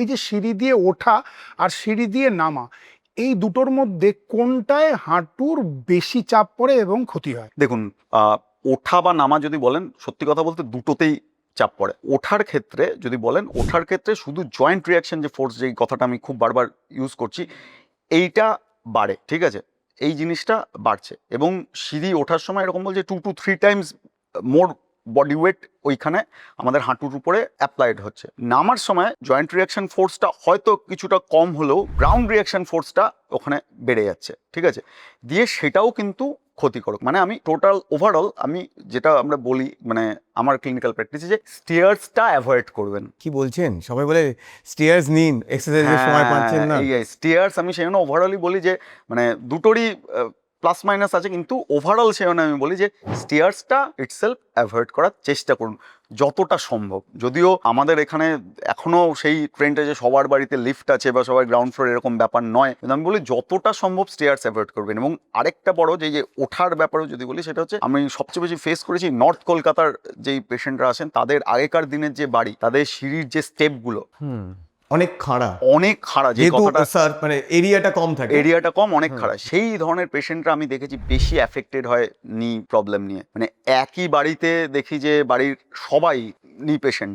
এই যে সিঁড়ি দিয়ে ওঠা আর সিঁড়ি দিয়ে নামা, এই দুটোর মধ্যে কোনটায় হাঁটুর বেশি চাপ পড়ে এবং ক্ষতি হয়? দেখুন ওঠা বা নামা যদি বলেন, সত্যি কথা বলতে দুটোতেই চাপ পড়ে। ওঠার ক্ষেত্রে যদি বলেন, ওঠার ক্ষেত্রে শুধু জয়েন্ট রিয়াকশন যে ফোর্স যেই কথাটা আমি খুব বারবার ইউজ করছি, এইটা বাড়ে, ঠিক আছে? এই জিনিসটা বাড়ছে। এবং সিঁড়ি ওঠার সময় এরকম বলছে two two three times more body weight ওইখানে আমাদের হাঁটুর উপরে অ্যাপ্লাইড হচ্ছে। নামার সময় জয়েন্ট রিয়াকশন ফোর্সটা হয়তো কিছুটা কম হলেও গ্রাউন্ড রিয়াকশন ফোর্সটা ওখানে বেড়ে যাচ্ছে ঠিক আছে? দিয়ে সেটাও কিন্তু ক্ষতিকারক। মানে আমি টোটাল ওভারঅল আমি যেটা আমরা বলি মানে আমার ক্লিনিক্যাল প্র্যাকটিসে যে স্টেয়ার্সটা অ্যাভয়েড করবেন। কি বলছেন? সবাই বলে স্টেয়ার্স নিন এক্সারসাইজের সময় পাচ্ছেন না। স্টিয়ার্স আমি সেই জন্য ওভারঅলই বলি যে মানে দুটোরই প্লাস মাইনাস আছে, কিন্তু ওভারঅল জন্য আমি বলি যে স্টিয়ার্সটা ইটসেলফ অ্যাভয়েড করার চেষ্টা করুন, যতটা সম্ভব। যদিও আমাদের এখানে এখনও সেই ট্রেনটা যে সবার বাড়িতে লিফট আছে বা সবার গ্রাউন্ড ফ্লোর এরকম ব্যাপার নয়, কিন্তু আমি বলি যতটা সম্ভব স্টেয়ার্স অ্যাভয়েড করবেন। এবং আরেকটা বড় যে যে ওঠার ব্যাপারেও যদি বলি, সেটা হচ্ছে আমি সবচেয়ে বেশি ফেস করেছি নর্থ কলকাতার যেই পেশেন্টরা আছেন, তাদের আগেকার দিনের যে বাড়ি, তাদের সিঁড়ির যে স্টেপগুলো অনেক খাড়া। অনেক খাড়া যে যেহেতু কথাটা স্যার মানে এরিয়াটা কম থাকে। এরিয়াটা কম অনেক খারাপ সেই ধরনের পেশেন্টরা আমি দেখেছি বেশি অ্যাফেক্টেড হয় নি প্রবলেম নিয়ে। মানে একই বাড়িতে দেখি যে বাড়ির সবাই নি পেশেন্ট